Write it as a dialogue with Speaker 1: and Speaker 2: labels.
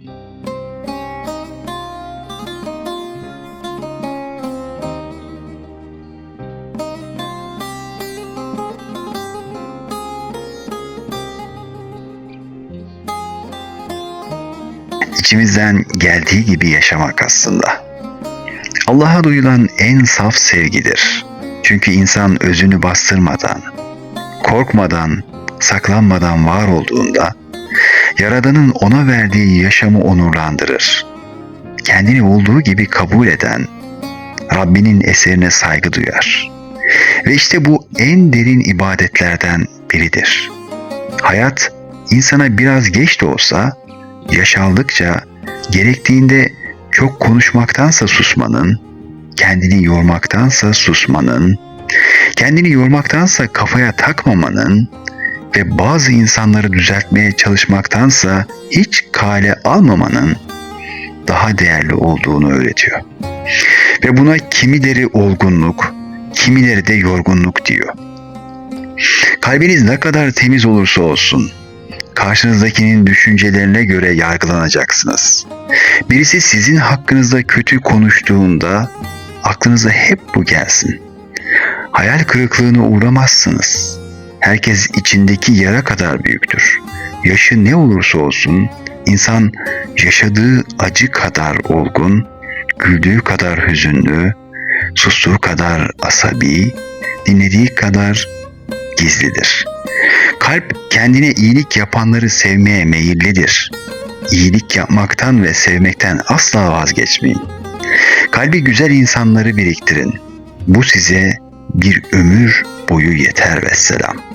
Speaker 1: İçimizden geldiği gibi yaşamak aslında. Allah'a duyulan en saf sevgidir. Çünkü insan özünü bastırmadan, korkmadan, saklanmadan var olduğunda Yaradan'ın ona verdiği yaşamı onurlandırır. Kendini olduğu gibi kabul eden Rabbinin eserine saygı duyar. Ve işte bu en derin ibadetlerden biridir. Hayat insana biraz geç de olsa yaşaldıkça gerektiğinde çok konuşmaktansa susmanın, kendini yormaktansa susmanın, kendini yormaktansa kafaya takmamanın ve bazı insanları düzeltmeye çalışmaktansa hiç kale almamanın daha değerli olduğunu öğretiyor. Ve buna kimileri olgunluk, kimileri de yorgunluk diyor. Kalbiniz ne kadar temiz olursa olsun, karşınızdakinin düşüncelerine göre yargılanacaksınız. Birisi sizin hakkınızda kötü konuştuğunda aklınıza hep bu gelsin. Hayal kırıklığına uğramazsınız. Herkes içindeki yara kadar büyüktür. Yaşı ne olursa olsun insan yaşadığı acı kadar olgun, güldüğü kadar hüzünlü, sustuğu kadar asabi, dinlediği kadar gizlidir. Kalp kendine iyilik yapanları sevmeye meyillidir. İyilik yapmaktan ve sevmekten asla vazgeçmeyin. Kalbi güzel insanları biriktirin. Bu size bir ömür boyu yeter vesselam.